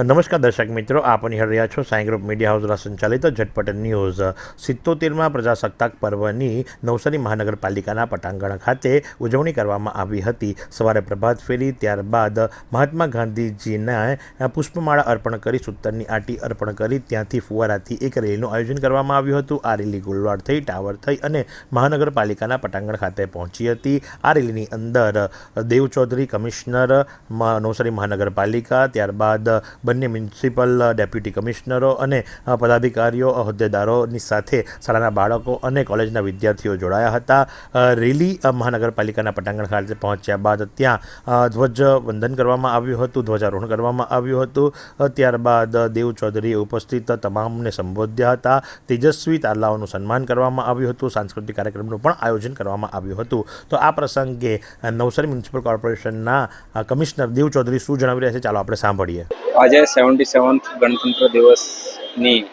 નમસ્કાર દર્શક મિત્રો, આપ નિહાળ છો સાઈ ગ્રુપ મીડિયા હાઉસ દ્વારા સંચાલિત ઝટપટ ન્યૂઝ. સિત્તોતેરમાં પ્રજાસત્તાક પર્વની નવસારી મહાનગરપાલિકાના પટાંગણ ખાતે ઉજવણી કરવામાં આવી હતી. સવારે પ્રભાત ફેરી, ત્યારબાદ મહાત્મા ગાંધીજીને પુષ્પમાળા અર્પણ કરી, સૂતરની આંટી અર્પણ કરી, ત્યાંથી ફુવારાથી એક રેલીનું આયોજન કરવામાં આવ્યું હતું. આ રેલી ગુલવાડ થઈ, ટાવર થઈ અને મહાનગરપાલિકાના પટાંગણ ખાતે પહોંચી હતી. આ રેલીની અંદર દેવ ચૌધરી કમિશનર નવસારી મહાનગરપાલિકા, ત્યારબાદ બંને મ્યુનિસિપલ ડેપ્યુટી કમિશનરો અને પદાધિકારીઓ, હોદ્દેદારોની સાથે શાળાના બાળકો અને કોલેજના વિદ્યાર્થીઓ જોડાયા હતા. રેલી મહાનગરપાલિકાના પટાંગણ ખાતે પહોંચ્યા બાદ ત્યાં ધ્વજ વંદન કરવામાં આવ્યું હતું, ધ્વજારોહણ કરવામાં આવ્યું હતું. ત્યારબાદ દેવ ચૌધરીએ ઉપસ્થિત તમામને સંબોધ્યા હતા. તેજસ્વી તારલાઓનું સન્માન કરવામાં આવ્યું હતું. સાંસ્કૃતિક કાર્યક્રમનું પણ આયોજન કરવામાં આવ્યું હતું. તો આ પ્રસંગે નવસારી મ્યુનિસિપલ કોર્પોરેશનના કમિશનર દેવ ચૌધરી શું જણાવી રહ્યા છે? ચાલો આપણે સાંભળીએ. આજે સેવન્ટી સેવન્થ ગણતંત્ર દિવસની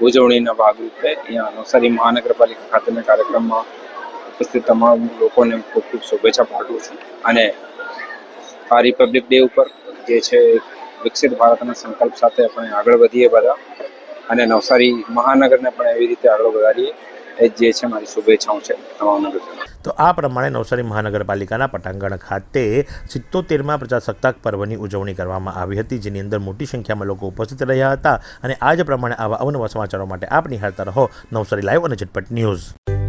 ઉજવણીના ભાગરૂપે અહીંયા નવસારી મહાનગરપાલિકા ખાતેના કાર્યક્રમમાં ઉપસ્થિત તમામ લોકોને ખૂબ ખૂબ શુભેચ્છા પાઠવું છું. અને આ રિપબ્લિક ડે ઉપર, જે છે વિકસિત ભારતના સંકલ્પ સાથે આપણે આગળ વધીએ બધા. અને નવસારી મહાનગરને પણ એવી રીતે આગળ વધારીએ. એ જે છે, મારી શુભેચ્છાઓ છે, તમામ નગરજનો તો આ પ્રમાણે નવસારી મહાનગરપાલિકાના પટાંગણ ખાતે સિત્તોતેરમાં પ્રજાસત્તાક પર્વની ઉજવણી કરવામાં આવી હતી, જેની અંદર મોટી સંખ્યામાં લોકો ઉપસ્થિત રહ્યા હતા. અને આ જ પ્રમાણે આવા અવનવા સમાચારો માટે આપ નિહાળતા રહો નવસારી લાઈવ અને ઝટપટ ન્યૂઝ.